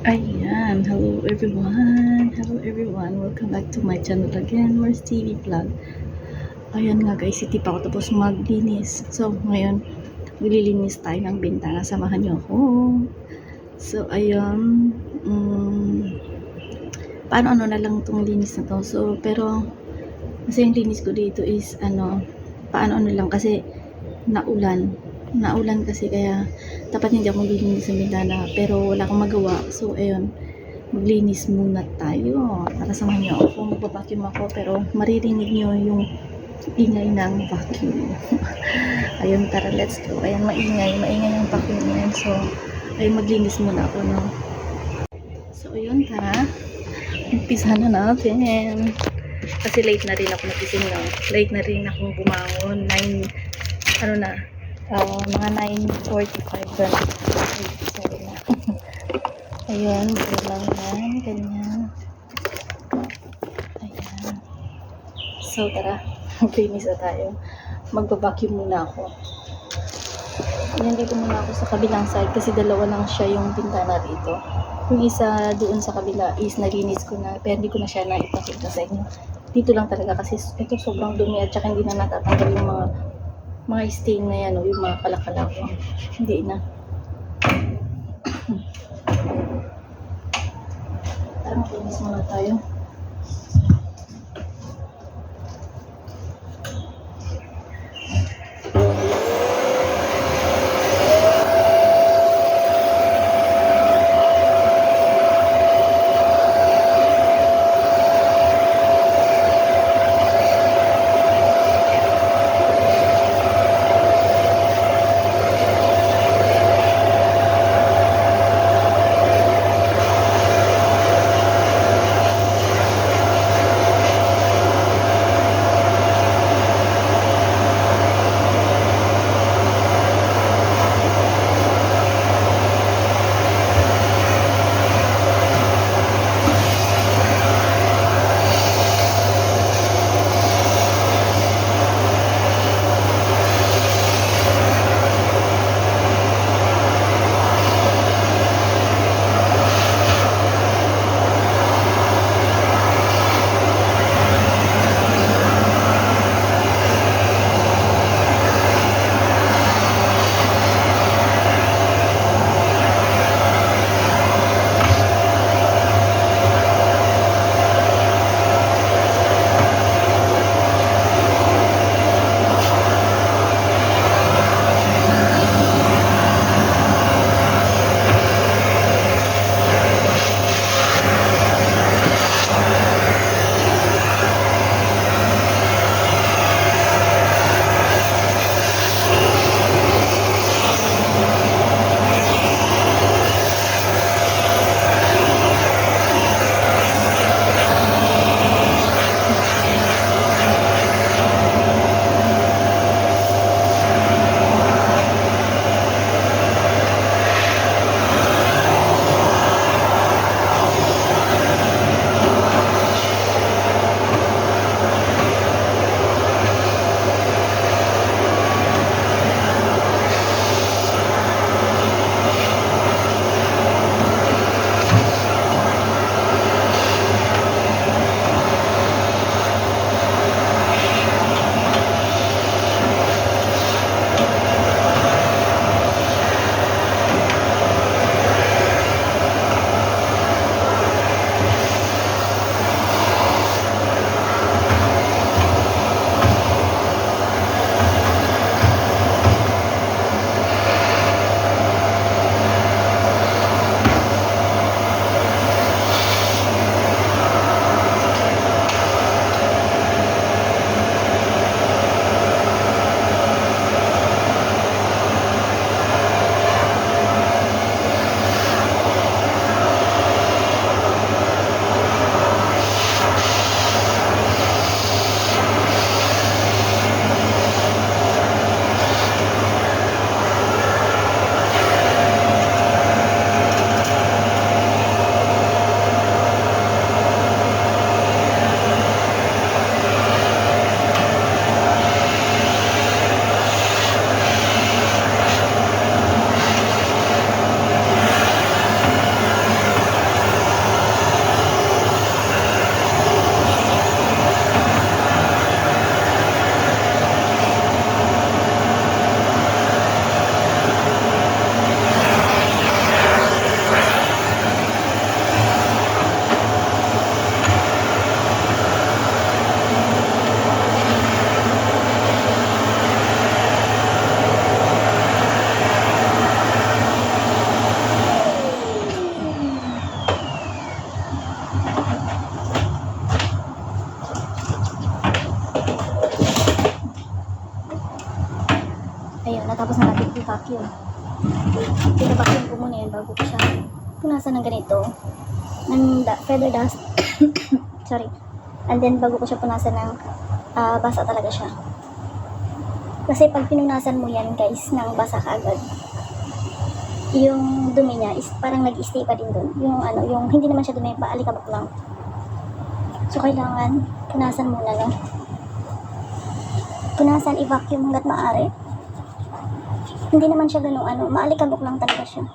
Ayan, hello everyone. Hello everyone. Welcome back to my channel again, Mars TV Vlog. Ayan nga guys, hindi pa ako tapos maglinis. So, ngayon, maglilinis tayo ng bintana. Samahan niyo ako. So, ayun. Um, paano ano na lang itong linis na to. So, pero, kasi yung linis ko dito is, ano, paano ano lang kasi naulan. Naulan kasi kaya dapat hindi ako maglilinis ng bintana pero wala akong magawa. So, ayun, maglinis muna tayo. Para samahan niyo ako, magbabacuum ako pero maririnig niyo yung ingay ng vacuum. ayun, tara, let's go. Ayun, maingay, maingay yung vacuum na yun. So, ayun, maglinis muna ako, no? So, ayun, tara. Umpisa na natin. Kasi late na rin ako nagising, no? Late na rin akong bumangon. 9, ano na, uh, mga 9.45 ba? Ay, sorry na. Ayan, lang yan, ganyan. Ayan. So, tara, maglinis na tayo. Magbabacuum muna ako. Ayan, dito muna ako sa kabilang side kasi dalawa lang siya yung bintana dito. Yung isa doon sa kabila is nalinis ko na, pero hindi ko na siya naipakita sa inyo. Dito lang talaga kasi ito sobrang dumi at saka hindi na natatanggal yung mga mga stain na yan, o yung mga kalakala ko. Hindi na. Tara, maglinis muna tayo. I-vacuum. Pina-vacuum ko muna yan bago ko siya punasan ng ganito. Ng da- feather dust. Sorry. And then bago ko siya punasan ng ah, basa talaga siya. Kasi pag pinunasan mo yan guys ng basa kaagad, yung dumi niya is parang nag-stay pa din doon. Yung ano, yung hindi naman siya dumi, paalikabok lang. So kailangan punasan muna no. Punasan, i-vacuum hanggat maaari. Hindi naman siya ganun ano, maalikabok lang talaga siya.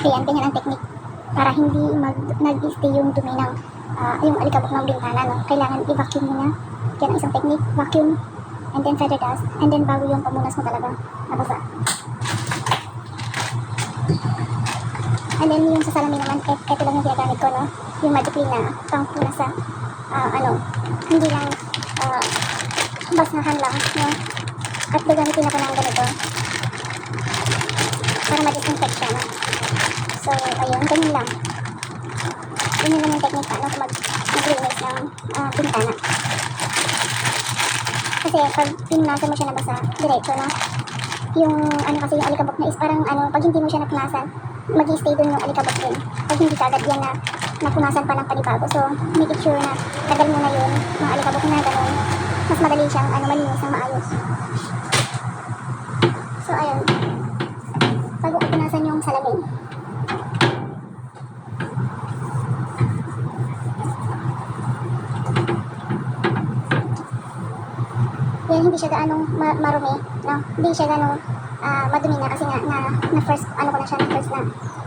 Ayan, ganyan ang technique. Para hindi mag, nag-stay yung dumi ng, ah, yung alikabok ng bintana, no? Kailangan i-vacuum mo na. Yan ang isang technique. Vacuum. And then feather dust. And then bago yung pamunas mo talaga nabasa. And then yung sa salamin naman, eh, ito lang yung ginagamit ko, no? Yung magic clean na pang punas sa, ah, ano, hindi lang, ah, basahan lang, no? At gagamitin ako ng ganito para ma-disinfect siya, no? So, ayun, ganun lang. Yun lang yung technique paano mag maglinis ng ah, bintana. Kasi pag pinunasan mo siya na basa, diretso na. Yung ano kasi yung alikabok na is parang ano, pag hindi mo siya napunasan, mag stay dun yung alikabok din. Pag hindi ka agad yan na napunasan pa ng panibago. So, make it sure na tagal mo na yun, mga alikabok na ganun. Mas madali siyang ano, malinis ng maayos. So, ayun. Bago ko punasan yung salamin, hindi siya gaanong ma- marumi, no? Hindi siya gaanong ah, madumi na kasi nga na, na first, ano ko na siya, na first na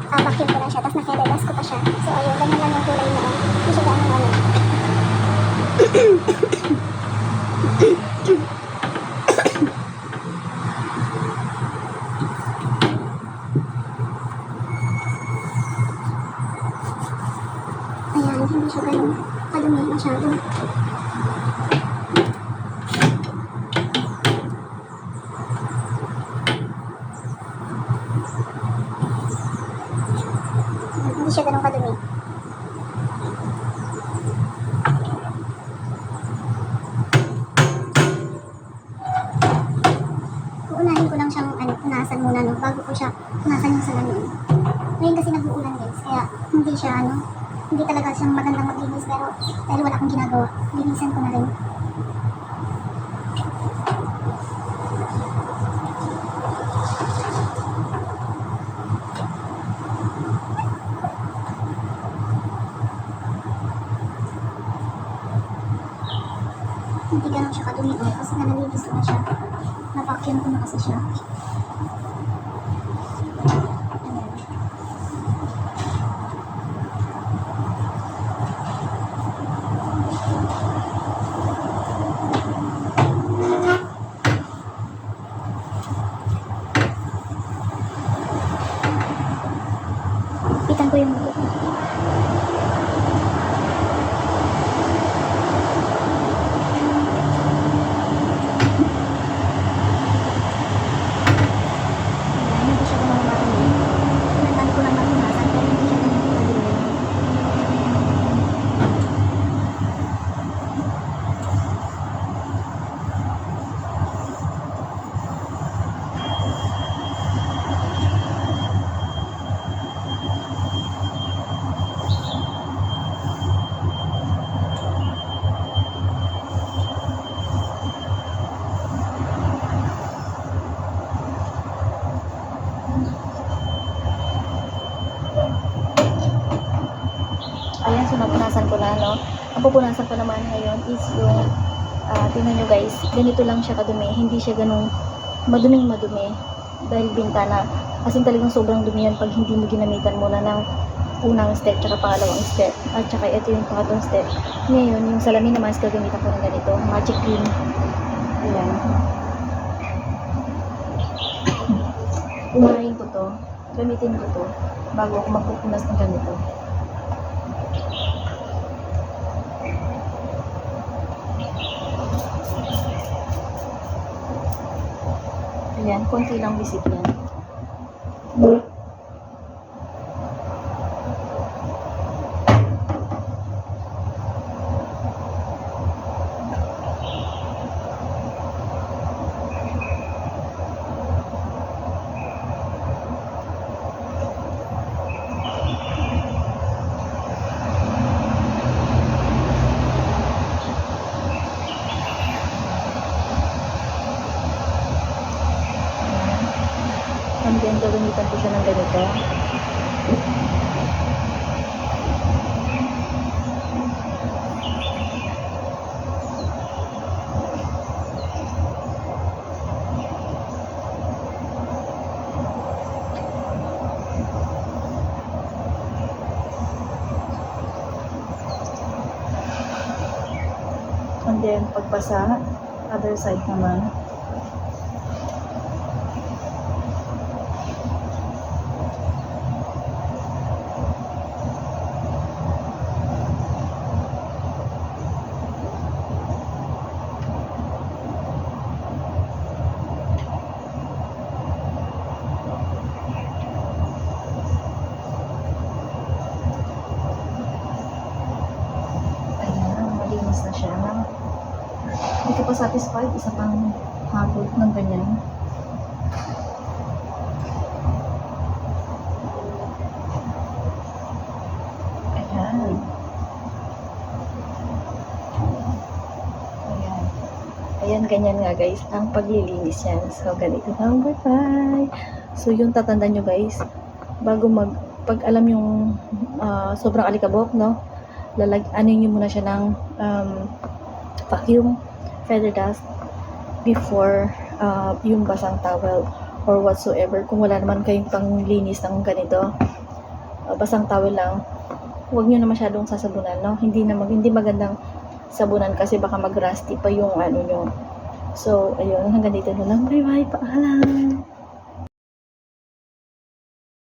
ah, vacuum ko na siya, tapos na feather dust ko pa siya. So, ayun, ganyan lang yung kulay noon. Hindi siya gaanong ano. Ayan, hindi siya gaanong kadumi masyado. Hindi siya ganun kadumi. Uunahin ko lang siyang ano, punasan muna no, bago ko siya punasan yung salamin. Ngayon kasi nag-uulan guys, kaya hindi siya ano, hindi talaga siyang magandang maglinis pero dahil wala akong ginagawa, linisan ko na rin. Hindi ganun siya kadumi oh, kasi nga nalinis ko na siya. Na-vacuum ko na kasi siya. Ko Ayan, so napunasan ko na, no? Ang pupunasan ko naman ngayon is yung Ah, tingnan nyo guys, ganito lang siya kadumi. Hindi siya ganong maduming madumi. Dahil bintana. Kasi talagang sobrang dumi yan pag hindi mo ginamitan muna ng unang step tsaka pangalawang step. At tsaka ito yung pangatlong step. Ngayon, yung salamin naman is gagamitan ko ng ganito. Magic Clean. Ayan. Unahin ko to. Gamitin ko to. Bago ako magpupunas ng ganito. Ayan, konti lang visit yan. And then, gagamitan ganito. And then, pagbasa, other side naman. Ayan, malinis na siya. Pa satisfied, isa pang habot ng ganyan. Ayan. Ayan. Ganyan nga guys, ang paglilinis yan. So, ganito lang. Bye-bye! So, yung tatanda nyo guys, bago mag, pag alam yung ah, sobrang alikabok, no? lalag anin nyo muna siya ng um, vacuum feather dust before uh, yung basang towel or whatsoever. Kung wala naman kayong panglinis ng ganito uh, basang towel lang huwag nyo na masyadong sasabunan no? Hindi na mag, hindi magandang sabunan kasi baka mag rusty pa yung ano nyo. So ayun hanggang dito na lang. Bye bye paalam